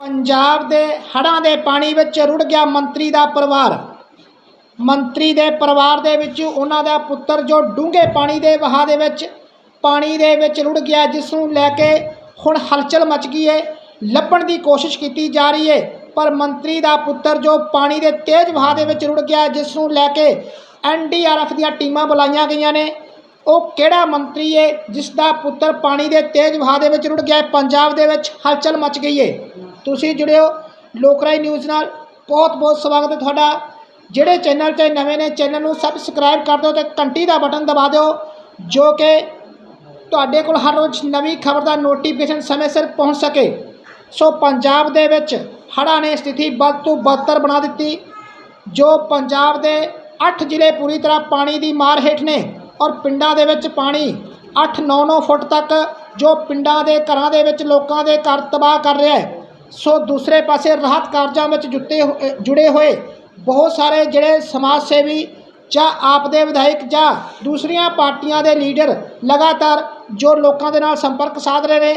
ਪੰਜਾਬ ਦੇ ਹੜ੍ਹਾਂ ਦੇ ਪਾਣੀ ਵਿੱਚ ਰੁੜ ਗਿਆ ਮੰਤਰੀ ਦਾ ਪਰਿਵਾਰ। ਮੰਤਰੀ ਦੇ ਪਰਿਵਾਰ ਦੇ ਵਿੱਚ ਉਹਨਾਂ ਦਾ ਪੁੱਤਰ ਜੋ ਡੂੰਘੇ ਪਾਣੀ ਦੇ ਵਹਾਅ ਦੇ ਵਿੱਚ, ਪਾਣੀ ਦੇ ਵਿੱਚ ਰੁੜ ਗਿਆ ਜਿਸ ਨੂੰ ਲੈ ਕੇ ਹੁਣ ਹਲਚਲ ਮਚ ਗਈ ਹੈ ਲੱਭਣ ਦੀ ਕੋਸ਼ਿਸ਼ ਕੀਤੀ ਜਾ ਰਹੀ ਹੈ ਪਰ ਮੰਤਰੀ ਦਾ ਪੁੱਤਰ ਜੋ ਪਾਣੀ ਦੇ ਤੇਜ਼ ਵਹਾਅ ਦੇ ਵਿੱਚ ਰੁੜ ਗਿਆ ਜਿਸ ਨੂੰ ਲੈ ਕੇ ਐਨਡੀਆਰਐਫ ਦੀਆਂ ਟੀਮਾਂ ਬੁਲਾਈਆਂ ਗਈਆਂ ਨੇ। ਉਹ ਕਿਹੜਾ ਮੰਤਰੀ ਹੈ ਜਿਸ ਦਾ ਪੁੱਤਰ ਪਾਣੀ ਦੇ ਤੇਜ਼ ਵਹਾਅ ਦੇ ਵਿੱਚ ਰੁੜ ਗਿਆ, ਪੰਜਾਬ ਦੇ ਵਿੱਚ ਹਲਚਲ ਮਚ ਗਈ ਹੈ ਤੁਸੀਂ ਜੁੜਿਓ ਲੋਕਰਾਈ ਨਿਊਜ਼ ਨਾਲ। ਬਹੁਤ ਬਹੁਤ ਸਵਾਗਤ ਹੈ ਤੁਹਾਡਾ। ਜਿਹੜੇ ਚੈਨਲ ਤੇ ਨਵੇਂ ਨੇ, ਚੈਨਲ ਨੂੰ ਸਬਸਕ੍ਰਾਈਬ ਕਰ ਦਿਓ ਤੇ ਘੰਟੀ ਦਾ ਬਟਨ ਦਬਾ ਦਿਓ, ਜੋ ਕਿ ਤੁਹਾਡੇ ਕੋਲ ਹਰ ਰੋਜ਼ ਨਵੀਂ ਖਬਰ ਦਾ ਨੋਟੀਫਿਕੇਸ਼ਨ ਸਮੇਂ ਸਿਰ ਪਹੁੰਚ ਸਕੇ। ਸੋ ਪੰਜਾਬ ਦੇ ਵਿੱਚ ਹੜ੍ਹਾਂ ਨੇ ਸਥਿਤੀ ਵੱਧ ਤੋਂ ਬਦਤਰ ਬਣਾ ਦਿੱਤੀ, ਜੋ ਪੰਜਾਬ ਦੇ 8 ਜ਼ਿਲ੍ਹੇ ਪੂਰੀ ਤਰ੍ਹਾਂ ਪਾਣੀ ਦੀ ਮਾਰ ਹੇਠ ਨੇ ਔਰ ਪਿੰਡਾਂ ਦੇ ਵਿੱਚ ਪਾਣੀ 8-9-9 ਫੁੱਟ ਤੱਕ ਜੋ ਪਿੰਡਾਂ ਦੇ ਘਰਾਂ ਦੇ ਵਿੱਚ ਲੋਕਾਂ ਦੇ ਘਰ ਤਬਾਹ ਕਰ ਰਿਹਾ ਹੈ। ਸੋ ਦੂਸਰੇ ਪਾਸੇ ਰਾਹਤ ਕਾਰਜਾਂ ਵਿੱਚ ਜੁੱਤੇ ਹੋ- ਜੁੜੇ ਹੋਏ ਬਹੁਤ ਸਾਰੇ ਜਿਹੜੇ ਸਮਾਜ ਸੇਵੀ ਜਾਂ ਆਪ ਦੇ ਵਿਧਾਇਕ ਜਾਂ ਦੂਸਰੀਆਂ ਪਾਰਟੀਆਂ ਦੇ ਲੀਡਰ ਲਗਾਤਾਰ ਜੋ ਲੋਕਾਂ ਦੇ ਨਾਲ ਸੰਪਰਕ ਸਾਧ ਰਹੇ ਨੇ,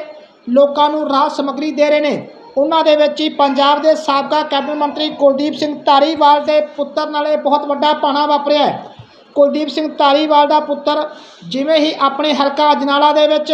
ਲੋਕਾਂ ਨੂੰ ਰਾਹਤ ਸਮੱਗਰੀ ਦੇ ਰਹੇ ਨੇ, ਉਹਨਾਂ ਦੇ ਵਿੱਚ ਹੀ ਪੰਜਾਬ ਦੇ ਸਾਬਕਾ ਕੈਬਨਿਟ ਮੰਤਰੀ ਕੁਲਦੀਪ ਸਿੰਘ ਧਾਰੀਵਾਲ ਦੇ ਪੁੱਤਰ ਨਾਲ ਇਹ ਬਹੁਤ ਵੱਡਾ ਭਾਣਾ ਵਾਪਰਿਆ ਹੈ। ਕੁਲਦੀਪ ਸਿੰਘ ਧਾਰੀਵਾਲ ਦਾ ਪੁੱਤਰ ਜਿਵੇਂ ਹੀ ਆਪਣੇ ਹਲਕਾ ਅਜਨਾਲਾ ਦੇ ਵਿੱਚ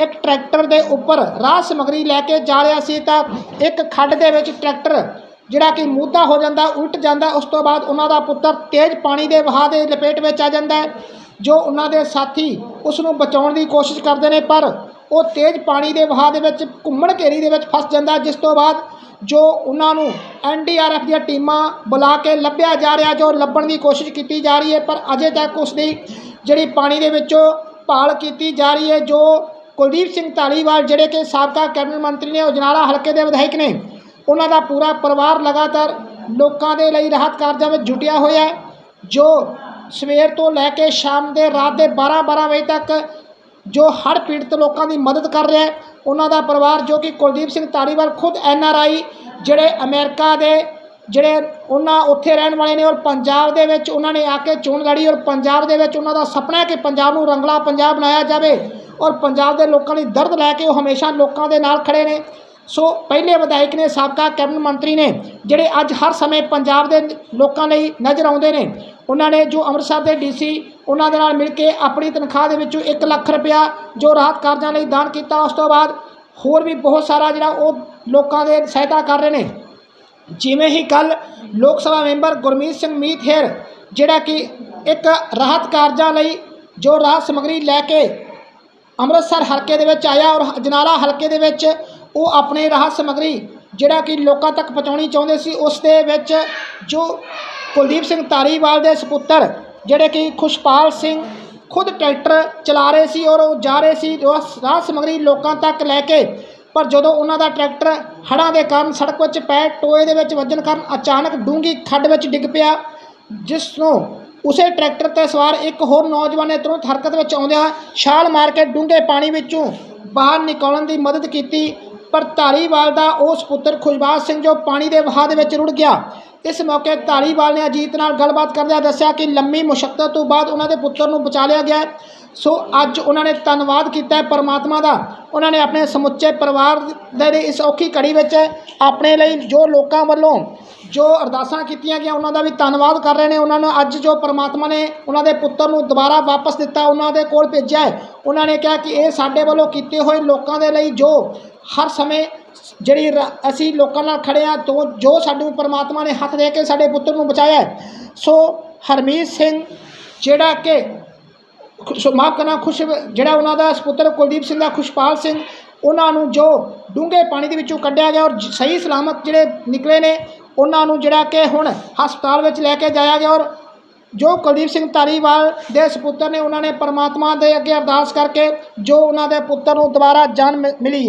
ਇੱਕ ਟਰੈਕਟਰ ਦੇ ਉੱਪਰ ਰਾਹ ਸਮਗਰੀ ਲੈ ਕੇ ਜਾ ਰਿਹਾ ਸੀ ਤਾਂ ਇੱਕ ਖੱਡ ਦੇ ਵਿੱਚ ਟਰੈਕਟਰ ਜਿਹੜਾ ਕਿ ਮੂਧਾ ਹੋ ਜਾਂਦਾ, ਉਲਟ ਜਾਂਦਾ, ਉਸ ਤੋਂ ਬਾਅਦ ਉਹਨਾਂ ਦਾ ਪੁੱਤਰ ਤੇਜ਼ ਪਾਣੀ ਦੇ ਵਹਾਅ ਦੇ ਲਪੇਟ ਵਿੱਚ ਆ ਜਾਂਦਾ ਹੈ, ਜੋ ਉਹਨਾਂ ਦੇ ਸਾਥੀ ਉਸ ਨੂੰ ਬਚਾਉਣ ਦੀ ਕੋਸ਼ਿਸ਼ ਕਰਦੇ ਨੇ, ਪਰ ਉਹ ਤੇਜ਼ ਪਾਣੀ ਦੇ ਵਹਾਅ ਦੇ ਵਿੱਚ ਘੁੰਮਣ ਘੇਰੀ ਦੇ ਵਿੱਚ ਫਸ ਜਾਂਦਾ ਜਿਸ ਤੋਂ ਬਾਅਦ ਜੋ ਉਹਨਾਂ ਨੂੰ ਐਨਡੀਆਰਐਫ ਦੀਆਂ ਟੀਮਾਂ ਬੁਲਾ ਕੇ ਲੱਭਿਆ ਜਾ ਰਿਹਾ, ਜੋ ਲੱਭਣ ਦੀ ਕੋਸ਼ਿਸ਼ ਕੀਤੀ ਜਾ ਰਹੀ ਹੈ, ਪਰ ਅਜੇ ਤੱਕ ਉਸ ਦੀ ਜਿਹੜੀ ਪਾਣੀ ਦੇ ਵਿੱਚੋਂ ਭਾਲ ਕੀਤੀ ਜਾ ਰਹੀ ਹੈ, ਜੋ ਕੁਲਦੀਪ ਸਿੰਘ ਧਾਲੀਵਾਲ ਜਿਹੜੇ ਕਿ ਸਾਬਕਾ ਕੈਬਨਿਟ ਮੰਤਰੀ ਨੇ, ਉਜਨਾਲਾ ਹਲਕੇ ਦੇ ਵਿਧਾਇਕ ਨੇ, ਉਹਨਾਂ ਦਾ ਪੂਰਾ ਪਰਿਵਾਰ ਲਗਾਤਾਰ ਲੋਕਾਂ ਦੇ ਲਈ ਰਾਹਤ ਕਾਰਜਾਂ ਵਿੱਚ ਜੁਟਿਆ ਹੋਇਆ ਹੈ, ਜੋ ਸਵੇਰ ਤੋਂ ਲੈ ਕੇ ਸ਼ਾਮ ਦੇ ਰਾਤ ਦੇ 12-12 ਵਜੇ ਤੱਕ ਜੋ ਹੜ੍ਹ ਪੀੜਤ ਲੋਕਾਂ ਦੀ ਮਦਦ ਕਰ ਰਿਹਾ ਹੈ, ਉਹਨਾਂ ਦਾ ਪਰਿਵਾਰ ਜੋ ਕਿ ਕੁਲਦੀਪ ਸਿੰਘ ਧਾਲੀਵਾਲ ਖੁਦ ਐਨ ਆਰ ਆਈ, ਜਿਹੜੇ ਅਮਰੀਕਾ ਦੇ ਜਿਹੜੇ ਉਹਨਾਂ ਉੱਥੇ ਰਹਿਣ ਵਾਲੇ ਨੇ ਔਰ ਪੰਜਾਬ ਦੇ ਵਿੱਚ ਉਹਨਾਂ ਨੇ ਆ ਕੇ ਚੋਣ ਲੜੀ ਔਰ ਪੰਜਾਬ ਦੇ ਵਿੱਚ ਉਹਨਾਂ ਦਾ ਸੁਪਨਾ ਹੈ ਕਿ ਪੰਜਾਬ ਨੂੰ ਰੰਗਲਾ ਪੰਜਾਬ ਬਣਾਇਆ ਜਾਵੇ। ਔਰ ਪੰਜਾਬ ਦੇ ਲੋਕਾਂ ਲਈ ਦਰਦ ਲੈ ਕੇ ਉਹ ਹਮੇਸ਼ਾ ਲੋਕਾਂ ਦੇ ਨਾਲ ਖੜੇ ਨੇ। ਸੋ ਪਹਿਲੇ ਵਿਧਾਇਕ ਨੇ, ਸਾਬਕਾ ਕੈਬਨਿਟ ਮੰਤਰੀ ਨੇ, ਜਿਹੜੇ ਅੱਜ ਹਰ ਸਮੇਂ ਪੰਜਾਬ ਦੇ ਲੋਕਾਂ ਲਈ ਨਜ਼ਰ ਆਉਂਦੇ ਨੇ, ਉਹਨਾਂ ਨੇ ਜੋ ਅੰਮ੍ਰਿਤਸਰ ਦੇ ਡੀਸੀ ਉਹਨਾਂ ਦੇ ਨਾਲ ਮਿਲ ਕੇ ਆਪਣੀ ਤਨਖਾਹ ਦੇ ਵਿੱਚੋਂ 1 ਲੱਖ ਰੁਪਇਆ ਜੋ ਰਾਹਤ ਕਾਰਜਾਂ ਲਈ ਦਾਨ ਕੀਤਾ, ਉਸ ਤੋਂ ਬਾਅਦ ਹੋਰ ਵੀ ਬਹੁਤ ਸਾਰਾ ਜਿਹੜਾ ਉਹ ਲੋਕਾਂ ਦੇ ਸਹਾਇਤਾ ਕਰ ਰਹੇ ਨੇ। ਜਿਵੇਂ ਹੀ ਕੱਲ ਲੋਕ ਸਭਾ ਮੈਂਬਰ ਗੁਰਮੀਤ ਸਿੰਘ ਮੀਤ ਹੇਰ, ਜਿਹੜਾ ਕਿ ਇੱਕ ਰਾਹਤ ਕਾਰਜਾਂ ਲਈ ਜੋ ਰਾਹਤ ਸਮਗਰੀ ਲੈ ਕੇ ਅੰਮ੍ਰਿਤਸਰ ਹਲਕੇ ਦੇ ਵਿੱਚ ਆਇਆ ਔਰ ਅਜਨਾਲਾ ਹਲਕੇ ਦੇ ਵਿੱਚ ਉਹ ਆਪਣੇ ਰਾਹਤ ਸਮਗਰੀ ਜਿਹੜਾ ਕਿ ਲੋਕਾਂ ਤੱਕ ਪਹੁੰਚਾਉਣੀ ਚਾਹੁੰਦੇ ਸੀ, ਉਸ ਦੇ ਵਿੱਚ ਜੋ ਕੁਲਦੀਪ ਸਿੰਘ ਧਾਰੀਵਾਲ ਦੇ ਸੁਪੁੱਤਰ ਜਿਹੜੇ ਕਿ ਖੁਸ਼ਪਾਲ ਸਿੰਘ ਖੁਦ ਟਰੈਕਟਰ ਚਲਾ ਰਹੇ ਸੀ ਔਰ ਉਹ ਜਾ ਰਹੇ ਸੀ ਰਾਹ ਰਾਹਤ ਸਮਗਰੀ ਲੋਕਾਂ ਤੱਕ ਲੈ ਕੇ, ਪਰ ਜਦੋਂ ਉਹਨਾਂ ਦਾ ਟਰੈਕਟਰ ਹੜ੍ਹਾਂ ਦੇ ਕਾਰਨ ਸੜਕ ਵਿੱਚ ਪੈ ਟੋਏ ਦੇ ਵਿੱਚ ਵੱਜਣ ਕਾਰਨ ਅਚਾਨਕ ਡੂੰਗੀ ਖੱਡ ਵਿੱਚ ਡਿੱਗ ਪਿਆ, ਜਿਸ ਨੂੰ ਉਸੇ ਟਰੈਕਟਰ ਤੇ ਸਵਾਰ ਇੱਕ ਹੋਰ ਨੌਜਵਾਨ ਨੇ ਤੁਰੰਤ ਹਰਕਤ ਵਿੱਚ ਆਉਂਦਿਆਂ ਛਾਲ ਮਾਰ ਕੇ ਡੂੰਘੇ ਪਾਣੀ ਵਿੱਚੋਂ ਬਾਹਰ ਨਿਕਲਣ ਦੀ ਮਦਦ ਕੀਤੀ। ਪਰ ਧਾਰੀਵਾਲ ਦਾ ਉਸ ਪੁੱਤਰ ਖੁਸ਼ਬਾਜ਼ ਸਿੰਘ ਜੋ ਪਾਣੀ ਦੇ ਵਹਾਅ ਦੇ ਵਿੱਚ ਰੁੜ ਗਿਆ। ਇਸ ਮੌਕੇ ਧਾਰੀਵਾਲ ਨੇ ਅਜੀਤ ਨਾਲ ਗੱਲਬਾਤ ਕਰਦਿਆਂ ਦੱਸਿਆ ਕਿ ਲੰਮੀ ਮੁਸ਼ਕਲ ਤੋਂ ਬਾਅਦ ਉਹਨਾਂ ਦੇ ਪੁੱਤਰ ਨੂੰ ਬਚਾ ਲਿਆ ਗਿਆ ਸੋ ਅੱਜ ਉਹਨਾਂ ਨੇ ਧੰਨਵਾਦ ਕੀਤਾ ਪਰਮਾਤਮਾ ਦਾ। ਉਹਨਾਂ ਨੇ ਆਪਣੇ ਸਮੁੱਚੇ ਪਰਿਵਾਰ ਦੇ ਇਸ ਔਖੀ ਘੜੀ ਵਿੱਚ ਆਪਣੇ ਲਈ ਜੋ ਲੋਕਾਂ ਵੱਲੋਂ ਜੋ ਅਰਦਾਸਾਂ ਕੀਤੀਆਂ ਗਈਆਂ, ਉਹਨਾਂ ਦਾ ਵੀ ਧੰਨਵਾਦ ਕਰ ਰਹੇ ਨੇ। ਉਹਨਾਂ ਨੂੰ ਅੱਜ ਜੋ ਪਰਮਾਤਮਾ ਨੇ ਉਹਨਾਂ ਦੇ ਪੁੱਤਰ ਨੂੰ ਦੁਬਾਰਾ ਵਾਪਸ ਦਿੱਤਾ, ਉਹਨਾਂ ਦੇ ਕੋਲ ਭੇਜਿਆ ਹੈ। ਉਹਨਾਂ ਨੇ ਕਿਹਾ ਕਿ ਇਹ ਸਾਡੇ ਵੱਲੋਂ ਕੀਤੇ ਹੋਏ ਲੋਕਾਂ ਦੇ ਲਈ ਜੋ ਹਰ ਸਮੇਂ ਜਿਹੜੀ ਰ- ਅਸੀਂ ਲੋਕਾਂ ਨਾਲ ਖੜੇ ਆ ਤੋਂ ਜੋ ਸਾਨੂੰ ਪਰਮਾਤਮਾ ਨੇ ਹੱਥ ਦੇ ਕੇ ਸਾਡੇ ਪੁੱਤਰ ਨੂੰ ਬਚਾਇਆ ਸੋ ਹਰਮੀਤ ਸਿੰਘ ਜਿਹੜਾ ਕਿ ਖੁਸ਼ ਮਾਫ ਕਰਨਾ, ਖੁਸ਼ ਜਿਹੜਾ ਉਹਨਾਂ ਦਾ ਸੁਪੁੱਤਰ ਕੁਲਦੀਪ ਸਿੰਘ ਦਾ, ਖੁਸ਼ਪਾਲ ਸਿੰਘ, ਉਹਨਾਂ ਨੂੰ ਜੋ ਡੂੰਘੇ ਪਾਣੀ ਦੇ ਵਿੱਚੋਂ ਕੱਢਿਆ ਗਿਆ ਔਰ ਸਹੀ ਸਲਾਮਤ ਜਿਹੜੇ ਨਿਕਲੇ ਨੇ, ਉਹਨਾਂ ਨੂੰ ਜਿਹੜਾ ਕਿ ਹੁਣ ਹਸਪਤਾਲ ਵਿੱਚ ਲੈ ਕੇ ਜਾਇਆ ਗਿਆ ਔਰ ਜੋ ਕੁਲਦੀਪ ਸਿੰਘ ਧਾਰੀਵਾਲ ਦੇ ਸੁਪੁੱਤਰ ਨੇ, ਉਹਨਾਂ ਨੇ ਪਰਮਾਤਮਾ ਦੇ ਅੱਗੇ ਅਰਦਾਸ ਕਰਕੇ ਜੋ ਉਹਨਾਂ ਦੇ ਪੁੱਤਰ ਨੂੰ ਦੁਬਾਰਾ ਜਾਨ ਮਿ- ਮਿਲੀ